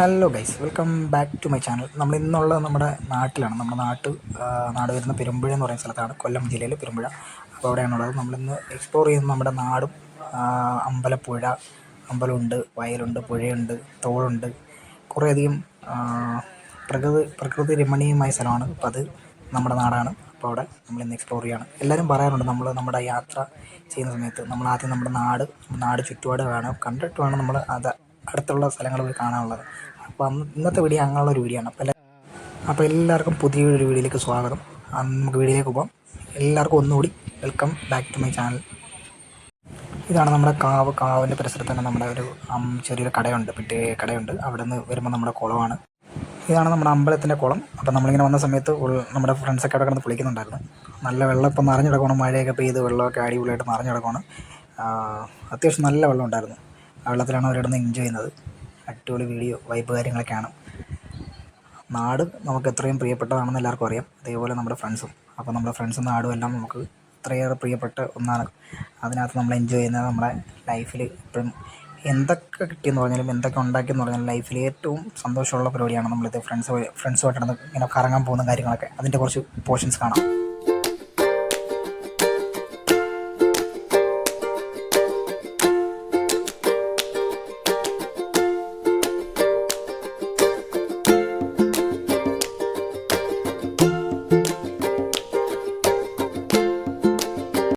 Hello guys welcome back to my channel നമ്മൾ ഇന്നുള്ള നമ്മുടെ നാട്ടിലാണ്. നമ്മുടെ നാട്ട് നാട് വരുന്ന പെരുമ്പുഴ എന്ന് പറയുന്ന സ്ഥലത്താണ്. കൊല്ലം ജില്ലയിലെ പെരുമ്പുഴ. അപ്പോൾ അവിടെയാണുള്ളത്. നമ്മളിന്ന് എക്സ്പ്ലോർ ചെയ്യുന്ന നമ്മുടെ നാടും അമ്പലപ്പുഴ അമ്പലമുണ്ട് വയലുണ്ട് പുഴയുണ്ട് തോളുണ്ട് കുറേയധികം പ്രകൃതി പ്രകൃതി രമണീയമായ സ്ഥലമാണ്. അപ്പോൾ അത് നമ്മുടെ നാടാണ്. അപ്പോൾ അവിടെ നമ്മൾ ഇന്ന് എക്സ്പ്ലോർ ചെയ്യുകയാണ്. എല്ലാവരും പറയാറുണ്ട് നമ്മൾ നമ്മുടെ യാത്ര ചെയ്യുന്ന സമയത്ത് നമ്മൾ ആദ്യം നമ്മുടെ നാട് നാട് ചുറ്റുപാട് കാണുക കണ്ടിട്ട് വേണം നമ്മൾ അത് അടുത്തുള്ള സ്ഥലങ്ങൾ പോയി കാണാനുള്ളത്. അപ്പോൾ ഇന്നത്തെ വീഡിയോ അങ്ങനെയുള്ള ഒരു വീഡിയോ ആണ്. അപ്പോൾ അപ്പോൾ എല്ലാവർക്കും പുതിയൊരു വീഡിയോയിലേക്ക് സ്വാഗതം. നമുക്ക് വീഡിയോയിലേക്ക് പോകാം എല്ലാവർക്കും ഒന്നുകൂടി welcome back to my channel ഇതാണ് നമ്മുടെ കാവ്. കാവിന്റെ പരിസരത്ത് തന്നെ നമ്മുടെ ഒരു ചെറിയൊരു കടയുണ്ട്. പെട്ടി കടയുണ്ട്. അവിടെ നിന്ന് വരുമ്പോൾ നമ്മുടെ കുളമാണ്. ഇതാണ് നമ്മുടെ അമ്പലത്തിന്റെ കുളം. അപ്പോൾ നമ്മളിങ്ങനെ വന്ന സമയത്ത് നമ്മുടെ ഫ്രണ്ട്സൊക്കെ അവിടെ കിടന്ന് കുളിക്കുന്നുണ്ടായിരുന്നു. നല്ല വെള്ളം ഇപ്പം നിറഞ്ഞു കിടക്കണം മഴയൊക്കെ പെയ്ത് വെള്ളമൊക്കെ അടിപൊളിയായിട്ട് നിറഞ്ഞു കിടക്കണം അത്യാവശ്യം നല്ല വെള്ളം ഉണ്ടായിരുന്നു ആ വെള്ളത്തിലാണ് അവർ കിടന്ന് എൻജോയ് ചെയ്യുന്നത്. അടിപൊളി വീഡിയോ വൈബ് കാര്യങ്ങളൊക്കെയാണ് നാട് നമുക്ക് എത്രയും പ്രിയപ്പെട്ടതാണെന്ന് എല്ലാവർക്കും അറിയാം. അതേപോലെ നമ്മുടെ ഫ്രണ്ട്സും അപ്പോൾ നമ്മുടെ ഫ്രണ്ട്സും നാടും എല്ലാം നമുക്ക് ഇത്രയേറെ പ്രിയപ്പെട്ട ഒന്നാണ്. അതിനകത്ത് നമ്മൾ എൻജോയ് ചെയ്യുന്നത് നമ്മുടെ ലൈഫിൽ ഇപ്പോഴും എന്തൊക്കെ കിട്ടിയെന്ന് പറഞ്ഞാലും എന്തൊക്കെ ഉണ്ടാക്കിയെന്ന് പറഞ്ഞാലും ലൈഫിൽ ഏറ്റവും സന്തോഷമുള്ള പരിപാടിയാണ് നമ്മളിത് ഫ്രണ്ട്സ് ഫ്രണ്ട്സുമായിട്ട് നടന്ന് ഇങ്ങനെ കറങ്ങാൻ പോകുന്ന കാര്യങ്ങളൊക്കെ. അതിന്റെ കുറച്ച് പോർഷൻസ് കാണാം.